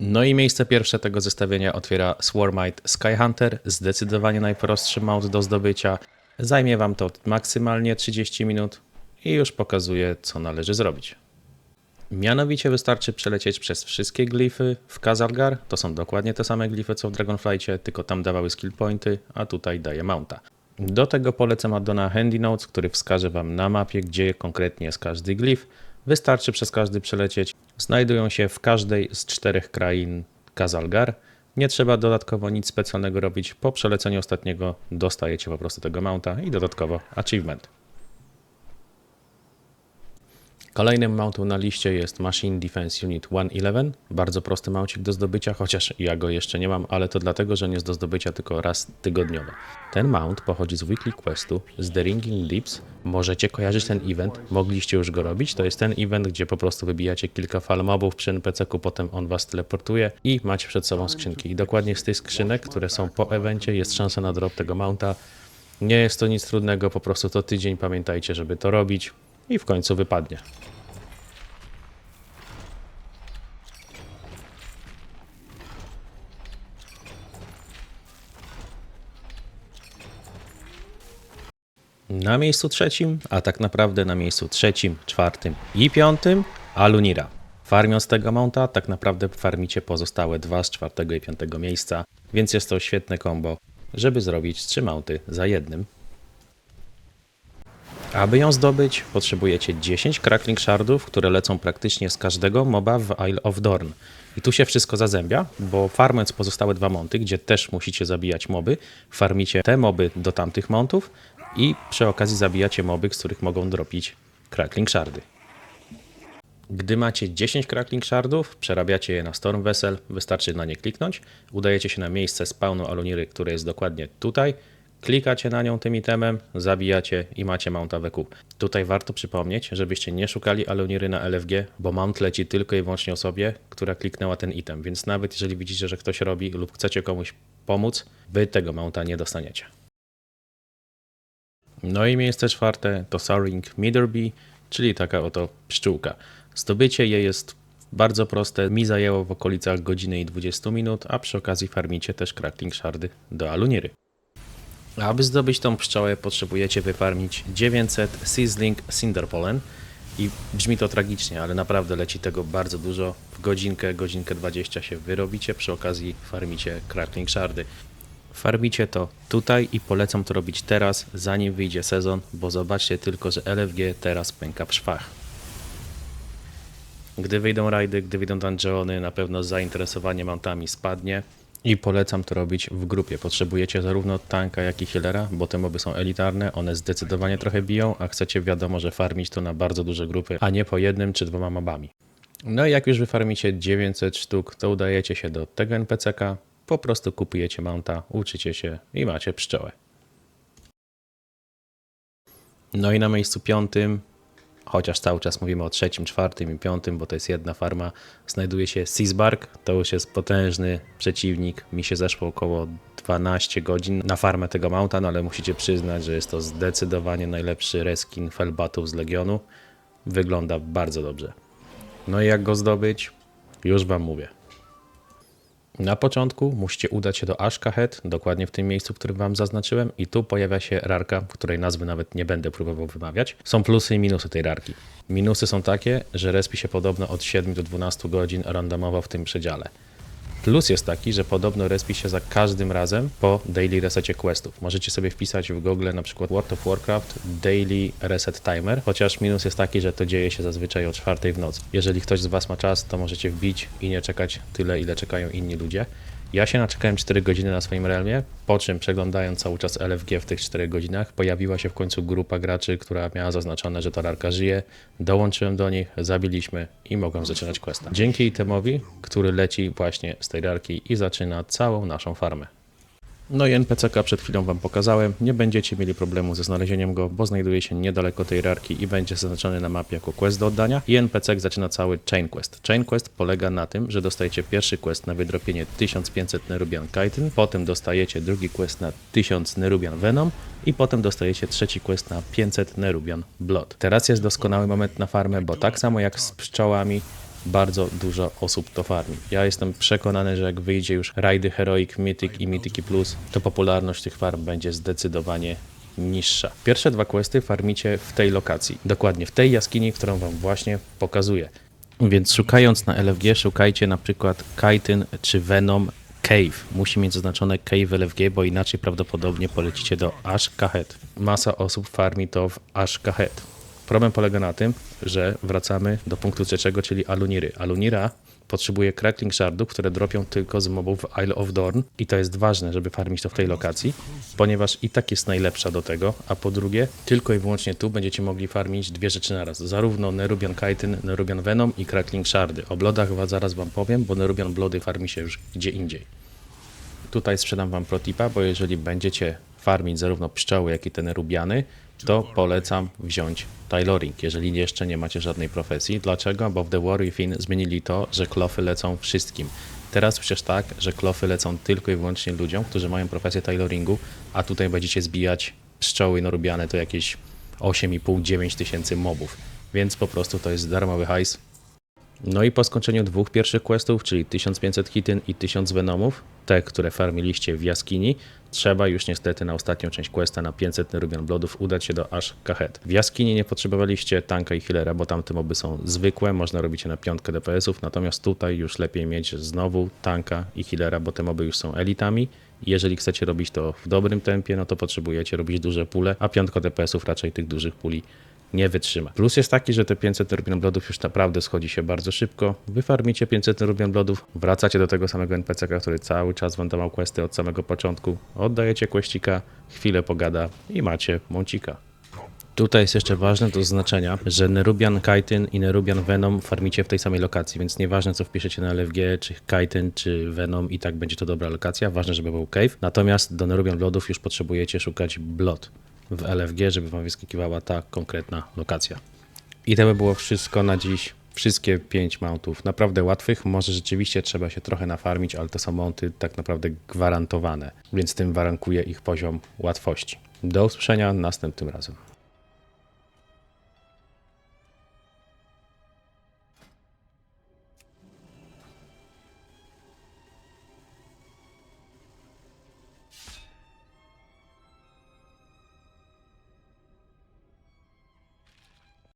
No i miejsce pierwsze tego zestawienia otwiera Swarmite Skyhunter, zdecydowanie najprostszy mount do zdobycia. Zajmie Wam to maksymalnie 30 minut i już pokazuję, co należy zrobić. Mianowicie wystarczy przelecieć przez wszystkie glify w Kazalgar. To są dokładnie te same glify co w Dragonflightie, tylko tam dawały skill pointy, a tutaj daje mounta. Do tego polecam addona Handy Notes, który wskaże Wam na mapie, gdzie konkretnie jest każdy glif. Wystarczy przez każdy przelecieć. Znajdują się w każdej z czterech krain Kazalgar. Nie trzeba dodatkowo nic specjalnego robić. Po przeleceniu ostatniego dostajecie po prostu tego mounta i dodatkowo achievement. Kolejnym mountem na liście jest Machine Defense Unit 111. Bardzo prosty mouncik do zdobycia, chociaż ja go jeszcze nie mam, ale to dlatego, że nie jest do zdobycia tylko raz tygodniowo. Ten mount pochodzi z Weekly Questu, z The Ringing Deeps. Możecie kojarzyć ten event, mogliście już go robić. To jest ten event, gdzie po prostu wybijacie kilka fal mobów przy NPC-ku, potem on was teleportuje i macie przed sobą skrzynki. I dokładnie z tych skrzynek, które są po evencie, jest szansa na drop tego mounta. Nie jest to nic trudnego, po prostu to tydzień pamiętajcie, żeby to robić i w końcu wypadnie. Na miejscu trzecim, a tak naprawdę na miejscu trzecim, czwartym i piątym Alunira. Farmiąc tego mounta, tak naprawdę farmicie pozostałe dwa z czwartego i piątego miejsca, więc jest to świetne combo, żeby zrobić trzy mounty za jednym. Aby ją zdobyć, potrzebujecie 10 crackling shardów, które lecą praktycznie z każdego moba w Isle of Dorn. I tu się wszystko zazębia, bo farmując pozostałe dwa monty, gdzie też musicie zabijać moby, farmicie te moby do tamtych montów i przy okazji zabijacie moby, z których mogą dropić crackling shardy. Gdy macie 10 crackling shardów, przerabiacie je na Storm Vessel, wystarczy na nie kliknąć, udajecie się na miejsce spawnu Aluniry, które jest dokładnie tutaj, klikacie na nią tym itemem, zabijacie i macie mounta WQ. Tutaj warto przypomnieć, żebyście nie szukali Aluniry na LFG, bo mount leci tylko i wyłącznie osobie, która kliknęła ten item, więc nawet jeżeli widzicie, że ktoś robi lub chcecie komuś pomóc, wy tego mounta nie dostaniecie. No i miejsce czwarte to Soaring Mitherby, czyli taka oto pszczółka. Zdobycie jej jest bardzo proste. Mi zajęło w okolicach godziny i 20 minut, a przy okazji farmicie też crackling shardy do aluniry. Aby zdobyć tą pszczołę potrzebujecie wyfarmić 900 Sizzling Cinder Pollen i brzmi to tragicznie, ale naprawdę leci tego bardzo dużo. W godzinkę, godzinkę 20 się wyrobicie, przy okazji farmicie crackling shardy. Farmicie to tutaj i polecam to robić teraz, zanim wyjdzie sezon, bo zobaczcie tylko, że LFG teraz pęka w szwach. Gdy wyjdą rajdy, gdy wyjdą dungeony, na pewno zainteresowanie mountami spadnie i polecam to robić w grupie. Potrzebujecie zarówno tanka, jak i healera, bo te moby są elitarne, one zdecydowanie trochę biją, a chcecie wiadomo, że farmić to na bardzo duże grupy, a nie po jednym czy dwoma mobami. No i jak już wyfarmicie 900 sztuk, to udajecie się do tego NPC-ka, po prostu kupujecie mounta, uczycie się i macie pszczołę. No i na miejscu piątym, chociaż cały czas mówimy o trzecim, czwartym i piątym, bo to jest jedna farma, znajduje się Seasbark. To już jest potężny przeciwnik. Mi się zeszło około 12 godzin na farmę tego mounta, no ale musicie przyznać, że jest to zdecydowanie najlepszy reskin Felbatów z Legionu. Wygląda bardzo dobrze. No i jak go zdobyć? Już wam mówię. Na początku musicie udać się do Ashka Head, dokładnie w tym miejscu, w którym Wam zaznaczyłem, i tu pojawia się rarka, której nazwy nawet nie będę próbował wymawiać. Są plusy i minusy tej rarki. Minusy są takie, że respi się podobno od 7 do 12 godzin randomowo w tym przedziale. Plus jest taki, że podobno respi się za każdym razem po daily resecie questów. Możecie sobie wpisać w Google na przykład World of Warcraft Daily Reset Timer, chociaż minus jest taki, że to dzieje się zazwyczaj o czwartej w nocy. Jeżeli ktoś z Was ma czas, to możecie wbić i nie czekać tyle, ile czekają inni ludzie. Ja się naczekałem 4 godziny na swoim realmie, po czym przeglądając cały czas LFG w tych 4 godzinach, pojawiła się w końcu grupa graczy, która miała zaznaczone, że ta rarka żyje. Dołączyłem do nich, zabiliśmy i mogłem zaczynać questa. Dzięki itemowi, który leci właśnie z tej rarki i zaczyna całą naszą farmę. No i NPCka przed chwilą Wam pokazałem. Nie będziecie mieli problemu ze znalezieniem go, bo znajduje się niedaleko tej rarki i będzie zaznaczony na mapie jako quest do oddania. I NPC zaczyna cały chain quest. Chain quest polega na tym, że dostajecie pierwszy quest na wydropienie 1500 Nerubian Chitin, potem dostajecie drugi quest na 1000 Nerubian Venom i potem dostajecie trzeci quest na 500 Nerubian Blood. Teraz jest doskonały moment na farmę, bo tak samo jak z pszczołami, bardzo dużo osób to farmi. Ja jestem przekonany, że jak wyjdzie już rajdy Heroic, Mythic i Mythic Plus, to popularność tych farm będzie zdecydowanie niższa. Pierwsze dwa questy farmicie w tej lokacji, dokładnie w tej jaskini, którą wam właśnie pokazuję. Więc szukając na LFG, szukajcie na przykład Chitin czy Venom Cave. Musi mieć zaznaczone Cave LFG, bo inaczej prawdopodobnie polecicie do Ash Kahet. Masa osób farmi to w Ash Kahet. Problem polega na tym, że wracamy do punktu trzeciego, czyli Aluniry. Alunira potrzebuje crackling shardów, które dropią tylko z mobów w Isle of Dorn i to jest ważne, żeby farmić to w tej lokacji, ponieważ i tak jest najlepsza do tego, a po drugie, tylko i wyłącznie tu będziecie mogli farmić dwie rzeczy naraz, zarówno Nerubian Chitin, Nerubian Venom i crackling shardy. O blodach zaraz wam powiem, bo Nerubian blody farmi się już gdzie indziej. Tutaj sprzedam wam protipa, bo jeżeli będziecie farmić zarówno pszczoły, jak i te nerubiany, to polecam wziąć tailoring, jeżeli jeszcze nie macie żadnej profesji. Dlaczego? Bo w The War Within zmienili to, że klofy lecą wszystkim. Teraz przecież tak, że klofy lecą tylko i wyłącznie ludziom, którzy mają profesję tailoringu, a tutaj będziecie zbijać pszczoły nerubiane to jakieś 8,5-9 tysięcy mobów. Więc po prostu to jest darmowy hajs, no i po skończeniu dwóch pierwszych questów, czyli 1500 hityn i 1000 venomów, te, które farmiliście w jaskini, trzeba już niestety na ostatnią część questa na 500 Nerubian Bloodów udać się do Ash Kahet. W jaskini nie potrzebowaliście tanka i healera, bo tamte moby są zwykłe, można robić je na piątkę DPS-ów, natomiast tutaj już lepiej mieć znowu tanka i healera, bo te moby już są elitami. Jeżeli chcecie robić to w dobrym tempie, no to potrzebujecie robić duże pule, a piątka DPS-ów raczej tych dużych puli nie wytrzyma. Plus jest taki, że te 500 Rubian Bloodów już naprawdę schodzi się bardzo szybko. Wyfarmicie 500 Rubian Bloodów, wracacie do tego samego NPC-ka, który cały czas wam dawał questy od samego początku, oddajecie questika, chwilę pogada i macie mącika. Tutaj jest jeszcze ważne do zaznaczenia, że Nerubian Chitin i Nerubian Venom farmicie w tej samej lokacji, więc nieważne co wpiszecie na LFG, czy Chitin, czy Venom, i tak będzie to dobra lokacja. Ważne, żeby był cave. Natomiast do Nerubian Bloodów już potrzebujecie szukać Blood w LFG, żeby wam wyskakiwała ta konkretna lokacja. I to by było wszystko na dziś. Wszystkie pięć mountów naprawdę łatwych. Może rzeczywiście trzeba się trochę nafarmić, ale to są mounty tak naprawdę gwarantowane, więc tym warankuje ich poziom łatwości. Do usłyszenia następnym razem.